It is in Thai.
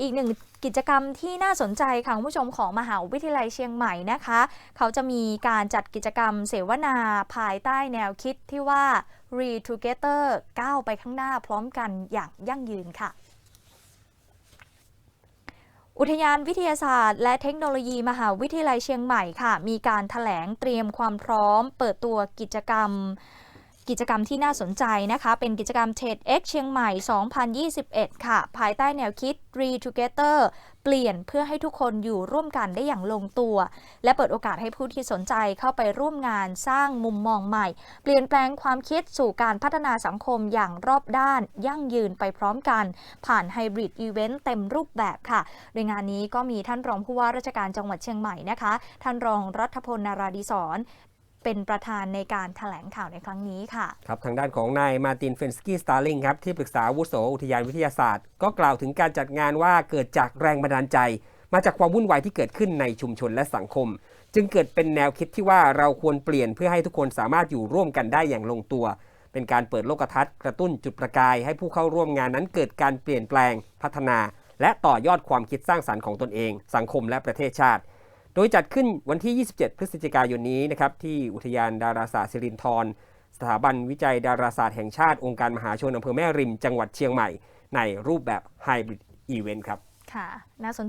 อีกหนึ่งกิจกรรมที่น่าสนใจค่ะคุณผู้ชมของมหาวิทยาลัยเชียงใหม่นะคะ เขาจะมีการจัดกิจกรรมเสวนาภายใต้แนวคิดที่ว่า Re Together ก้าวไปข้างหน้าพร้อมกันอย่างยั่งยืนค่ะอุทยานวิทยาศาสตร์ และเทคโนโลยีมหาวิทยาลัยเชียงใหม่ค่ะ มีการถแถลงเตรียมความพร้อม เปิดตัวกิจกรรม กิจกรรมที่น่าสนใจนะคะ เป็นกิจกรรม TEDx เชียงใหม่ 2021 ค่ะ ภายใต้แนวคิด Re Together เปลี่ยนเพื่อให้ทุกคนอยู่ร่วมกันได้อย่างลงตัว และเปิดโอกาสให้ผู้ที่สนใจเข้าไปร่วมงานสร้างมุมมองใหม่ เปลี่ยนแปลงความคิดสู่การพัฒนาสังคมอย่างรอบด้าน ยั่งยืนไปพร้อมกัน ผ่านไฮบริดอีเวนต์เต็มรูปแบบค่ะ โดยงานนี้ก็มีท่านรองผู้ว่าราชการจังหวัดเชียงใหม่นะคะ ท่านรองรัฐพลนาราดิศร เป็นประธานในการแถลงข่าวในครั้งนี้ค่ะ ครับทางด้านของนายมาตินเฟนสกี้สตาร์ลิงครับที่ปรึกษาอาวุโสอุทยานวิทยาศาสตร์ ก็กล่าวถึงการจัดงานว่าเกิดจากแรงบันดาลใจ มาจากความวุ่นวายที่เกิดขึ้นในชุมชนและสังคม จึงเกิดเป็นแนวคิดที่ว่าเราควรเปลี่ยนเพื่อให้ทุกคนสามารถอยู่ร่วมกันได้อย่างลงตัว เป็นการเปิดโลกทัศน์กระตุ้นจุดประกาย ให้ผู้เข้าร่วมงานนั้นเกิดการเปลี่ยนแปลง พัฒนา และต่อยอดความคิดสร้างสรรค์ของตนเอง สังคมและประเทศชาติ โดยจัดขึ้นวันที่ 27 พฤศจิกายนนี้นะครับที่อุทยานดาราศาสตร์สิรินธรสถาบันวิจัยดาราศาสตร์แห่งชาติองค์การมหาชนอำเภอแม่ริม จังหวัดเชียงใหม่ ในรูปแบบไฮบริดอีเวนต์ครับ ค่ะ น่าสน